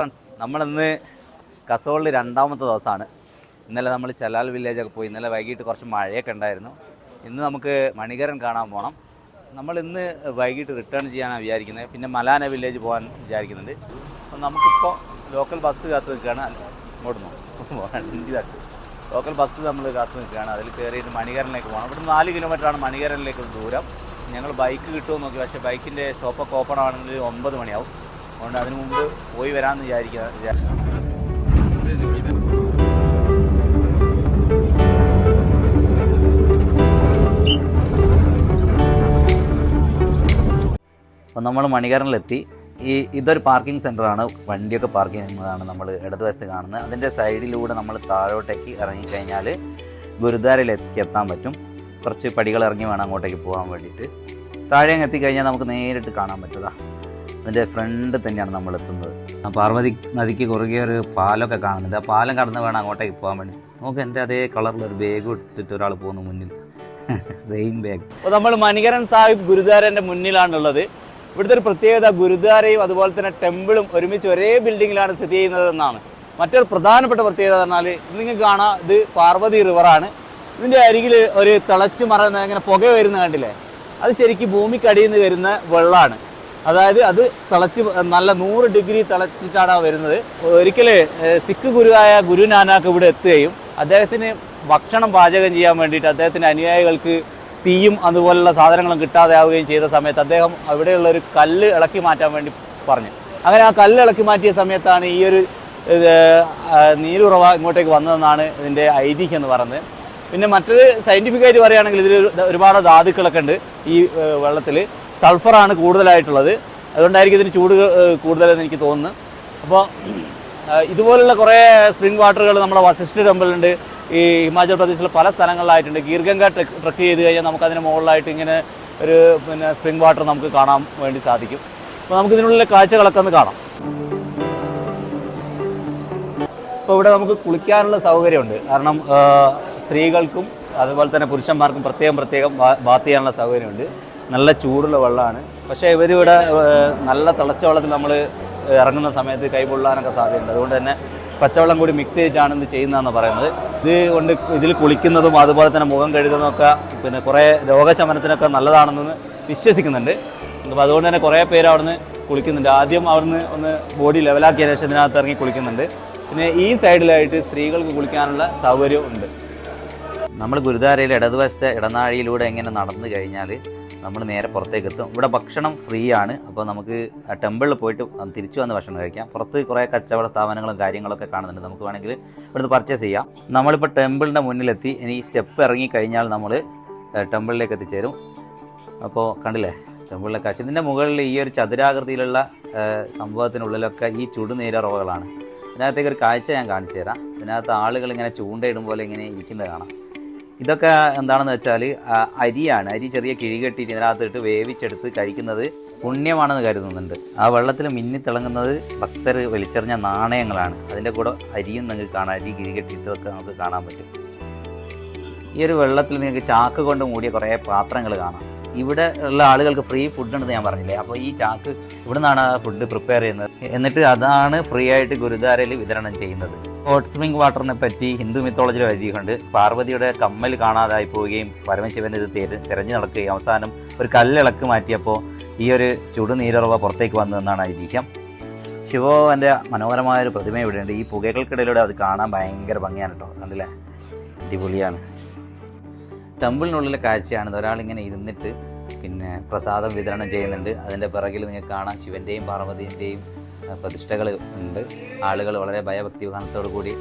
Friends നമ്മളിന്ന് കസോളിൽ രണ്ടാമത്തെ ദിവസമാണ്. ഇന്നലെ നമ്മൾ ചലാൽ വില്ലേജൊക്കെ പോയി ഇന്നലെ വൈകിട്ട് കുറച്ച് മഴയൊക്കെ ഉണ്ടായിരുന്നു. ഇന്ന് നമുക്ക് മണികരൻ കാണാൻ പോകണം നമ്മൾ ഇന്ന് വൈകിട്ട് റിട്ടേൺ ചെയ്യാനാണ് വിചാരിക്കുന്നത്. പിന്നെ മലാന വില്ലേജ് പോകാൻ വിചാരിക്കുന്നുണ്ട്. അപ്പം നമുക്കിപ്പോൾ ലോക്കൽ ബസ് കാത്ത് നിൽക്കുകയാണ്. ഇങ്ങോട്ട് നോക്കും. ലോക്കൽ ബസ് നമ്മൾ കാത്ത് നിൽക്കുകയാണ്. അതിൽ കയറിയിട്ട് മണികരനിലേക്ക് പോകണം. ഇവിടെ നാല് കിലോമീറ്ററാണ് മണികരനിലേക്ക് ദൂരം. ഞങ്ങൾ ബൈക്ക് കിട്ടുമോ നോക്കി. പക്ഷേ ബൈക്കിന്റെ സ്റ്റോപ്പൊക്കെ ഓപ്പൺ ആണെങ്കിൽ ഒമ്പത് മണിയാവും. അതുകൊണ്ട് അതിനു മുമ്പ് പോയി വരാമെന്ന് വിചാരിക്കുക വിചാ- അപ്പം നമ്മൾ മണികരനിലെത്തി ഈ ഇതൊരു പാർക്കിംഗ് സെന്ററാണ് വണ്ടിയൊക്കെ പാർക്ക് ചെയ്യുന്നതാണ് നമ്മൾ ഇടതുവശത്ത് കാണുന്നത്. അതിന്റെ സൈഡിലൂടെ നമ്മൾ താഴോട്ടേക്ക് ഇറങ്ങിക്കഴിഞ്ഞാൽ ഗുരുദ്വാരയിലേക്ക് എത്താൻ പറ്റും. കുറച്ച് പടികൾ ഇറങ്ങി വേണം അങ്ങോട്ടേക്ക് പോകാൻ വേണ്ടിയിട്ട്. താഴെ എത്തിക്കഴിഞ്ഞാൽ നമുക്ക് നേരിട്ട് കാണാൻ പറ്റുക അതിന്റെ ഫ്രണ്ട് തന്നെയാണ് നമ്മൾ എത്തുന്നത്. ആ പാർവതി നദിക്ക് കുറുകെ ഒരു പാലമൊക്കെ കാണുന്നുണ്ട്. ആ പാലം കടന്ന് വേണം അങ്ങോട്ടേക്ക് പോകാൻ വേണ്ടി. നമുക്ക് എന്റെ അതേ കളറിലൊരു ബാഗ് എടുത്തിട്ട് ഒരാൾ പോകുന്നു മുന്നിൽ. സെയിം ബാഗ് അപ്പോൾ നമ്മൾ മണികരൻ സാഹിബ് ഗുരുദ്വാരന്റെ മുന്നിലാണുള്ളത്. ഇവിടുത്തെ ഒരു പ്രത്യേകത ഗുരുദ്വാരയും അതുപോലെ തന്നെ ടെമ്പിളും ഒരുമിച്ച് ഒരേ ബിൽഡിങ്ങിലാണ് സ്ഥിതി ചെയ്യുന്നത് എന്നാണ്. മറ്റൊരു പ്രധാനപ്പെട്ട പ്രത്യേകത പറഞ്ഞാൽ നിങ്ങൾക്ക് കാണാം ഇത് പാർവതി റിവറാണ് ഇതിന്റെ അരികിൽ ഒരു തിളച്ച് മറന്ന് ഇങ്ങനെ പുക വരുന്ന കണ്ടില്ലേ? അത് ശരിക്കും ഭൂമിക്കടിയിൽ നിന്ന് വരുന്ന വെള്ളമാണ്. അതായത് അത് തിളച്ച് നല്ല നൂറ് ഡിഗ്രി തിളച്ചിട്ടാണ് വരുന്നത്. ഒരിക്കൽ സിഖ് ഗുരുവായ ഗുരു നാനാക്ക് ഇവിടെ എത്തുകയും അദ്ദേഹത്തിന് ഭക്ഷണം പാചകം ചെയ്യാൻ വേണ്ടിയിട്ട് അദ്ദേഹത്തിന്റെ അനുയായികൾക്ക് തീയും അതുപോലുള്ള സാധനങ്ങളും കിട്ടാതെ ആവുകയും ചെയ്ത സമയത്ത് അദ്ദേഹം അവിടെയുള്ള ഒരു കല്ല് ഇളക്കി മാറ്റാൻ വേണ്ടി പറഞ്ഞു. അങ്ങനെ ആ കല്ല് ഇളക്കി മാറ്റിയ സമയത്താണ് ഈ ഒരു നീലുറവ ഇങ്ങോട്ടേക്ക് വന്നതെന്നാണ് ഇതിന്റെ ഐതിഹ്യം എന്ന് പറയുന്നത്. പിന്നെ മറ്റൊരു സയന്റിഫിക്കായിട്ട് പറയുകയാണെങ്കിൽ ഇതിൽ ഒരുപാട് ധാതുക്കളൊക്കെ ഉണ്ട് ഈ വെള്ളത്തിൽ സൾഫറാണ് കൂടുതലായിട്ടുള്ളത്. അതുകൊണ്ടായിരിക്കും ഇതിന് ചൂട് കൂടുതലെന്ന് എനിക്ക് തോന്നുന്നു. അപ്പോൾ ഇതുപോലുള്ള കുറേ സ്പ്രിംഗ് വാട്ടറുകൾ നമ്മുടെ വസിഷ്ഠ ടെമ്പിളുണ്ട് ഈ ഹിമാചൽ പ്രദേശിലെ പല സ്ഥലങ്ങളിലായിട്ടുണ്ട്. ഗീർഗംഗ ട്രക്ക് ട്രക്ക് ചെയ്ത് കഴിഞ്ഞാൽ നമുക്കതിന് മുകളിലായിട്ട് ഇങ്ങനെ ഒരു പിന്നെ സ്പ്രിംഗ് വാട്ടർ നമുക്ക് കാണാൻ വേണ്ടി സാധിക്കും. അപ്പോൾ നമുക്ക് ഇതിനുള്ളിലെ കാഴ്ചകളൊക്കെ ഒന്ന് കാണാം. അപ്പോൾ ഇവിടെ നമുക്ക് കുളിക്കാനുള്ള സൗകര്യമുണ്ട്. കാരണം സ്ത്രീകൾക്കും അതുപോലെ തന്നെ പുരുഷന്മാർക്കും പ്രത്യേകം പ്രത്യേകം ബാത്ത് ചെയ്യാനുള്ള സൗകര്യമുണ്ട്. നല്ല ചൂടുള്ള വെള്ളമാണ്. പക്ഷേ ഇവരിവിടെ നല്ല തിളച്ച വെള്ളത്തിൽ നമ്മൾ ഇറങ്ങുന്ന സമയത്ത് കൈ പൊള്ളാനൊക്കെ സാധ്യതയുണ്ട്. അതുകൊണ്ട് തന്നെ പച്ചവെള്ളം കൂടി മിക്സ് ചെയ്തിട്ടാണ് ഇത് ചെയ്യുന്നതെന്ന് പറയുന്നത്. ഇത് കൊണ്ട് ഇതിൽ കുളിക്കുന്നതും അതുപോലെ തന്നെ മുഖം കഴുകുന്നതൊക്കെ പിന്നെ കുറേ രോഗശമനത്തിനൊക്കെ നല്ലതാണെന്ന് വിശ്വസിക്കുന്നുണ്ട്. അപ്പോൾ അതുകൊണ്ട് തന്നെ കുറേ പേര് അവിടുന്ന് കുളിക്കുന്നുണ്ട്. ആദ്യം അവിടുന്ന് ഒന്ന് ബോഡി ലെവലാക്കിയ ശേഷം ഇതിനകത്ത് ഇറങ്ങി കുളിക്കുന്നുണ്ട്. പിന്നെ ഈ സൈഡിലായിട്ട് സ്ത്രീകൾക്ക് കുളിക്കാനുള്ള സൗകര്യവും ഉണ്ട്. നമ്മൾ ഗുരുദ്വാരയിൽ ഇടതുവശത്തെ ഇടനാഴിയിലൂടെ എങ്ങനെ നടന്നു കഴിഞ്ഞാൽ നമ്മൾ നേരെ പുറത്തേക്ക് എത്തും ഇവിടെ ഭക്ഷണം ഫ്രീ ആണ് അപ്പോൾ നമുക്ക് ടെമ്പിളിൽ പോയിട്ട് തിരിച്ചു വന്ന് ഭക്ഷണം കഴിക്കാം. പുറത്ത് കുറേ കച്ചവട സ്ഥാപനങ്ങളും കാര്യങ്ങളൊക്കെ കാണുന്നുണ്ട്. നമുക്ക് വേണമെങ്കിൽ ഇവിടുന്ന് പർച്ചേസ് ചെയ്യാം. നമ്മളിപ്പോൾ ടെമ്പിളിന്റെ മുന്നിലെത്തി. ഇനി സ്റ്റെപ്പ് ഇറങ്ങി കഴിഞ്ഞാൽ നമ്മൾ ടെമ്പിളിലേക്ക് എത്തിച്ചേരും. അപ്പോൾ കണ്ടില്ലേ? ടെമ്പിളിലെ കാഴ്ച. ഇതിന്റെ മുകളിൽ ഈ ഒരു ചതുരാകൃതിയിലുള്ള സംഭവത്തിനുള്ളിലൊക്കെ ഈ ചുടുനീരറവകളാണ് ഇതിനകത്തേക്ക് ഒരു കാഴ്ച ഞാൻ കാണിച്ചു തരാം. ഇതിനകത്ത് ആളുകൾ ഇങ്ങനെ ചൂണ്ടയിടും പോലെ ഇങ്ങനെ ഇരിക്കുന്നത് കാണാം. ഇതൊക്കെ എന്താണെന്ന് വെച്ചാൽ അരിയാണ്. അരി ചെറിയ കിഴി കെട്ടിയിട്ട് ഇതിനകത്തിട്ട് വേവിച്ചെടുത്ത് കഴിക്കുന്നത് പുണ്യമാണെന്ന് കരുതുന്നുണ്ട്. ആ വെള്ളത്തിൽ മിന്നി തിളങ്ങുന്നത് ഭക്തർ വലിച്ചെറിഞ്ഞ നാണയങ്ങളാണ്. അതിന്റെ കൂടെ അരിയും നിങ്ങൾക്ക് കാണാം. അരി കിഴി കെട്ടിയിട്ടൊക്കെ നമുക്ക് കാണാൻ പറ്റും. ഈ ഒരു വെള്ളത്തിൽ നിങ്ങൾക്ക് ചാക്ക് കൊണ്ട് മൂടിയ കുറേ പാത്രങ്ങൾ കാണാം. ഇവിടെ ഉള്ള ആളുകൾക്ക് ഫ്രീ ഫുഡ് ഉണ്ടെന്ന് ഞാൻ പറഞ്ഞില്ലേ? അപ്പോൾ ഈ ചാക്ക് ഇവിടെ നിന്നാണ് ഫുഡ് പ്രിപ്പയർ ചെയ്യുന്നത്. എന്നിട്ട് അതാണ് ഫ്രീ ആയിട്ട് ഗുരുദ്വാരയിൽ വിതരണം ചെയ്യുന്നത്. ഹോട്ട് സ്പ്രിംഗ് വാട്ടറിനെ പറ്റി ഹിന്ദു മിത്തോളജിയിൽ എഴുതിയിട്ടുണ്ട്. പാർവതിയുടെ കമ്മൽ കാണാതായി പോവുകയും പരമശിവൻ ഇത് തേര് തിരഞ്ഞു നടക്കുകയും അവസാനം ഒരു കല്ലിളക്ക് മാറ്റിയപ്പോൾ ഈ ഒരു ചുടുനീരുറവ പുറത്തേക്ക് വന്നതെന്നാണ് ഐതിഹ്യം. ശിവന്റെ മനോഹരമായ ഒരു പ്രതിമ ഇവിടെയുണ്ട്. ഈ പുകകൾക്കിടയിലൂടെ അത് കാണാൻ ഭയങ്കര ഭംഗിയാണ് കേട്ടോ കണ്ടില്ലേ? അടിപൊളിയാണ്. ടെമ്പിളിനുള്ളിലെ കാഴ്ചയാണ് ഒരാളിങ്ങനെ ഇരുന്നിട്ട് പിന്നെ പ്രസാദം വിതരണം ചെയ്യുന്നുണ്ട്. അതിന്റെ പിറകിൽ നിങ്ങൾക്ക് കാണാം ശിവന്റെയും പാർവതിന്റെയും പ്രതിഷ്ഠകൾ ഉണ്ട്. ആളുകൾ വളരെ ഭയഭക്തി വിധാനത്തോടു കൂടി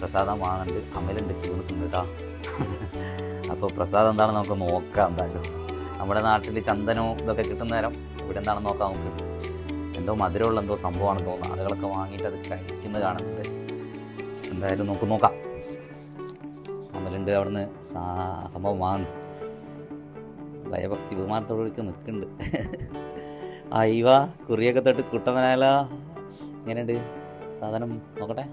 പ്രസാദം വാങ്ങുന്നുണ്ട്. അമലുണ്ട്. കൊടുക്കുന്നുണ്ട് കേട്ടോ അപ്പോൾ പ്രസാദം എന്താണെന്ന് നമുക്ക് നോക്കാം എന്തായാലും. നമ്മുടെ നാട്ടിൽ ചന്ദനവും ഇതൊക്കെ കിട്ടുന്ന നേരം ഇവിടെ എന്താണെന്ന് നോക്കാം നമുക്ക്. എന്തോ മധുരമുള്ള എന്തോ സംഭവമാണെന്ന് തോന്നുന്നു. ആളുകളൊക്കെ വാങ്ങിയിട്ട് അത് കഴിക്കുന്നത് കാണുന്നുണ്ട്. എന്തായാലും നമുക്ക് നോക്കാം. അമ്മലുണ്ട് അവിടുന്ന് സംഭവം വാങ്ങുന്നു. ഭയഭക്തി ബഹുമാനത്തോടൊക്കെ നിൽക്കുന്നുണ്ട്. അയ്യവ കുറിയൊക്കെ തൊട്ട് കുട്ടവനായാലോ? എങ്ങനെയുണ്ട്? സാധനം നോക്കട്ടെ.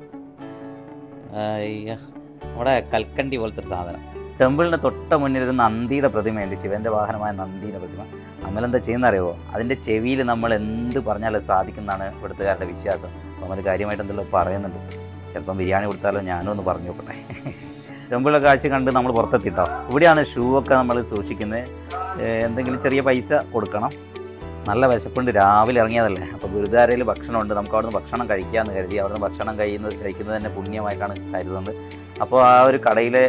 നമ്മുടെ കൽക്കണ്ടി പോലത്തെ ഒരു സാധനം. ടെമ്പിളിന്റെ തൊട്ട ഒരു നന്ദിയുടെ പ്രതിമയുണ്ട്. ശിവന്റെ വാഹനമായ നന്ദിയുടെ പ്രതിമ. അമലെന്താ ചെയ്യുന്ന അറിയുമോ അതിന്റെ ചെവിയിൽ നമ്മൾ എന്ത് പറഞ്ഞാലും സാധിക്കുന്നതാണ് ഇവിടുത്തുകാരുടെ വിശ്വാസം. അപ്പം അവർ കാര്യമായിട്ട് എന്തെങ്കിലും പറയുന്നുണ്ട്. ചിലപ്പം ബിരിയാണി കൊടുത്താലോ ഞാനും ഒന്ന് പറഞ്ഞു നോക്കട്ടെ. ടെമ്പിളിലെ കാഴ്ച കണ്ട് നമ്മൾ പുറത്തെത്തിട്ടോ ഇവിടെയാണ് ഷൂ ഒക്കെ നമ്മൾ സൂക്ഷിക്കുന്നത്. എന്തെങ്കിലും ചെറിയ പൈസ കൊടുക്കണം. നല്ല വിശപ്പുണ്ട്. രാവിലെ ഇറങ്ങിയതല്ലേ? അപ്പോൾ ഗുരുദ്വാരയിൽ ഭക്ഷണമുണ്ട്. നമുക്ക് അവിടുന്ന് ഭക്ഷണം കഴിക്കാമെന്ന് കരുതി അവിടുന്ന് ഭക്ഷണം കഴിയുന്നത് കഴിക്കുന്നത് തന്നെ പുണ്യമായിട്ടാണ് കരുതുന്നത്. അപ്പോൾ ആ ഒരു കടയിലെ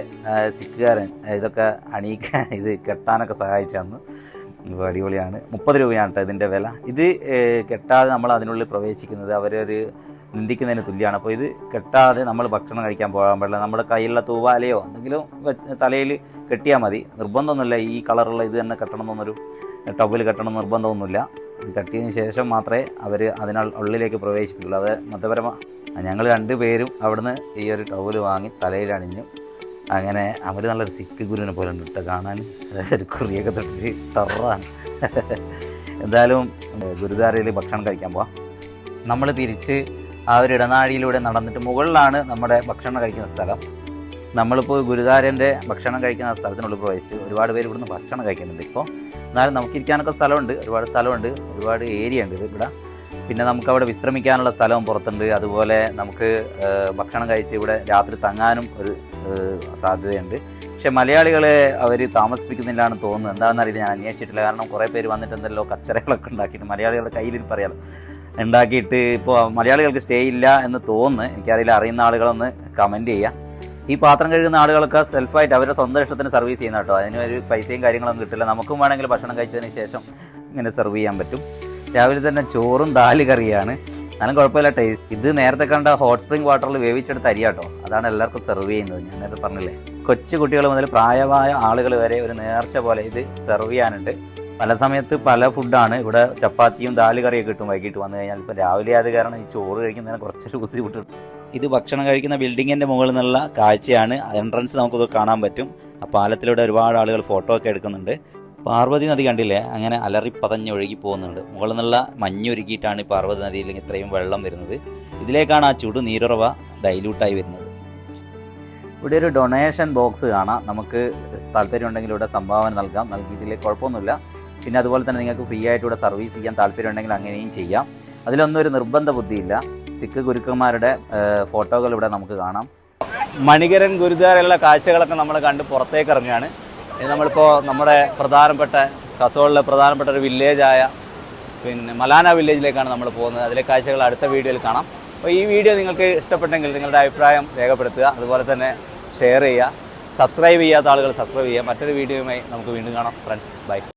സിക്കുകാരൻ ഇതൊക്കെ അണിയിക്കാൻ ഇത് കെട്ടാനൊക്കെ സഹായിച്ചു അടിപൊളിയാണ്. മുപ്പത് രൂപയാണ് കേട്ടോ ഇതിന്റെ വില. ഇത് കെട്ടാതെ നമ്മൾ അതിനുള്ളിൽ പ്രവേശിക്കുന്നത് അവരൊരു നിന്ദിക്കുന്നതിന് തുല്യമാണ്. അപ്പോൾ ഇത് കെട്ടാതെ നമ്മൾ ഭക്ഷണം കഴിക്കാൻ പോകാൻ പാടില്ല. നമ്മുടെ കയ്യിലുള്ള തൂവാലയോ എന്തെങ്കിലും തലയിൽ കെട്ടിയാൽ മതി. നിർബന്ധമൊന്നുമില്ല ഈ കളറുള്ള ഇത് തന്നെ കെട്ടണമെന്നൊരു ടബിൽ കെട്ടണം നിർബന്ധമൊന്നുമില്ല. കെട്ടിയതിന് ശേഷം മാത്രമേ അവർ അതിനാൽ ഉള്ളിലേക്ക് പ്രവേശിപ്പിക്കുള്ളൂ. അത് മതപരമായ ഞങ്ങൾ രണ്ടുപേരും അവിടുന്ന് ഈ ഒരു ടവൽ വാങ്ങി തലയിൽ അണിഞ്ഞു അങ്ങനെ അവർ നല്ലൊരു സിക്ക് ഗുരുവിനെ പോലെ ഉണ്ട് കേട്ടോ കാണാൻ. ഒരു കുറിയൊക്കെ തൊട്ടിട്ട് തറാണ് എന്തായാലും ഗുരുദ്വാരയിൽ ഭക്ഷണം കഴിക്കാൻ പോവാം. നമ്മൾ തിരിച്ച് ആ ഒരു ഇടനാഴിയിലൂടെ നടന്നിട്ട് മുകളിലാണ് നമ്മുടെ ഭക്ഷണം കഴിക്കുന്ന സ്ഥലം. നമ്മളിപ്പോൾ ഗുരുദാരന്റെ ഭക്ഷണം കഴിക്കുന്ന സ്ഥലത്തിനുള്ളിൽ പ്രവേശിച്ച് ഒരുപാട് പേര് ഇവിടുന്ന് ഭക്ഷണം കഴിക്കുന്നുണ്ട്. ഇപ്പോൾ എന്നാലും നമുക്ക് ഇരിക്കാനൊക്കെ സ്ഥലമുണ്ട്. ഒരുപാട് സ്ഥലമുണ്ട്. ഒരുപാട് ഏരിയ ഉണ്ട് ഇവിടെ. പിന്നെ നമുക്ക് അവിടെ വിശ്രമിക്കാനുള്ള സ്ഥലവും പുറത്തുണ്ട്. അതുപോലെ നമുക്ക് ഭക്ഷണം കഴിച്ച് ഇവിടെ രാത്രി തങ്ങാനും ഒരു സാധ്യതയുണ്ട്. പക്ഷെ മലയാളികളെ അവർ താമസിപ്പിക്കുന്നില്ലാന്ന് തോന്നുന്നത് എന്താണെന്ന് അറിയില്ല. ഞാൻ അന്വേഷിച്ചിട്ടില്ല. കാരണം കുറേ പേര് വന്നിട്ട് എന്തെല്ലോ കച്ചറകളൊക്കെ ഉണ്ടാക്കിയിട്ട് മലയാളികളുടെ കയ്യിൽ പറയാലോ. ഉണ്ടാക്കിയിട്ട് ഇപ്പോൾ മലയാളികൾക്ക് സ്റ്റേ ഇല്ല എന്ന് തോന്നുന്നു. എനിക്കറിയില്ല. അറിയുന്ന ആളുകളൊന്ന് കമന്റ് ചെയ്യാം. ഈ പാത്രം കഴുകുന്ന ആളുകളൊക്കെ സെൽഫായിട്ട് അവരുടെ സ്വന്തം ഇഷ്ടത്തിന് സർവീസ് ചെയ്യുന്ന കേട്ടോ. അതിന് ഒരു പൈസയും കാര്യങ്ങളൊന്നും കിട്ടില്ല. നമുക്കും വേണമെങ്കിൽ ഭക്ഷണം കഴിച്ചതിന് ശേഷം ഇങ്ങനെ സെർവ് ചെയ്യാൻ പറ്റും. രാവിലെ തന്നെ ചോറും ദാൽ കറിയാണ്. എന്നാലും കുഴപ്പമില്ല ടേസ്റ്റ് ഇത് നേരത്തെ കണ്ട ഹോട്ട് സ്പ്രിംഗ് വാട്ടറിൽ വേവിച്ചെടുത്ത് അരിയാട്ടോ അതാണ് എല്ലാവർക്കും സെർവ് ചെയ്യുന്നത്. ഞാൻ നേരത്തെ പറഞ്ഞില്ലേ. കൊച്ചു കുട്ടികൾ മുതൽ പ്രായമായ ആളുകൾ വരെ ഒരു നേർച്ച പോലെ ഇത് സെർവ് ചെയ്യാനുണ്ട്. പല സമയത്ത് പല ഫുഡാണ് ഇവിടെ ചപ്പാത്തിയും ദാൽ കറിയൊക്കെ കിട്ടും വൈകിട്ട് വന്നു കഴിഞ്ഞാൽ. ഇപ്പം രാവിലെ അത് കാരണം ഈ ചോറ് കഴിക്കുന്നതിന് കുറച്ചൊരു ബുദ്ധിമുട്ട് ഇത് ഭക്ഷണം കഴിക്കുന്ന ബിൽഡിങ്ങിന്റെ മുകളിൽ നിന്നുള്ള കാഴ്ചയാണ്. എൻട്രൻസ് നമുക്കിത് കാണാൻ പറ്റും. ആ പാലത്തിലൂടെ ഒരുപാട് ആളുകൾ ഫോട്ടോ ഒക്കെ എടുക്കുന്നുണ്ട്. പാർവതി നദി കണ്ടില്ലേ? അങ്ങനെ അലറിപ്പതഞ്ഞൊഴുകി പോകുന്നുണ്ട്. മുകളിൽ നിന്നുള്ള മഞ്ഞൊരുക്കിയിട്ടാണ് ഈ പാർവതി നദിയിൽ ഇത്രയും വെള്ളം വരുന്നത്. ഇതിലേക്കാണ് ആ ചുടു നീരുറവ ഡൈല്യൂട്ടായി വരുന്നത്. ഇവിടെ ഒരു ഡൊണേഷൻ ബോക്സ് കാണാം. നമുക്ക് താല്പര്യം ഉണ്ടെങ്കിൽ ഇവിടെ സംഭാവന നൽകാം. നൽകിയിട്ടില്ലേ കുഴപ്പമൊന്നുമില്ല. പിന്നെ അതുപോലെ തന്നെ നിങ്ങൾക്ക് ഫ്രീ ആയിട്ട് ഇവിടെ സർവീസ് ചെയ്യാൻ താല്പര്യം ഉണ്ടെങ്കിൽ അങ്ങനെയും ചെയ്യാം. അതിലൊന്നും ഒരു നിർബന്ധ ബുദ്ധിയില്ല. സിഖ് ഗുരുക്കന്മാരുടെ ഫോട്ടോകൾ ഇവിടെ നമുക്ക് കാണാം. മണികരൻ ഗുരുദ്വാരയിലുള്ള കാഴ്ചകളൊക്കെ നമ്മൾ കണ്ട് പുറത്തേക്ക് ഇറങ്ങുകയാണ്. നമ്മളിപ്പോൾ നമ്മുടെ പ്രധാനപ്പെട്ട കസോളിലെ പ്രധാനപ്പെട്ട ഒരു വില്ലേജായ പിന്നെ മലാന വില്ലേജിലേക്കാണ് നമ്മൾ പോകുന്നത്. അതിലെ കാഴ്ചകൾ അടുത്ത വീഡിയോയിൽ കാണാം. അപ്പോൾ ഈ വീഡിയോ നിങ്ങൾക്ക് ഇഷ്ടപ്പെട്ടെങ്കിൽ നിങ്ങളുടെ അഭിപ്രായം രേഖപ്പെടുത്തുക. അതുപോലെ തന്നെ ഷെയർ ചെയ്യുക. സബ്സ്ക്രൈബ് ചെയ്യാത്ത ആളുകൾ സബ്സ്ക്രൈബ് ചെയ്യുക. മറ്റൊരു വീഡിയോയുമായി നമുക്ക് വീണ്ടും കാണാം. Friends bye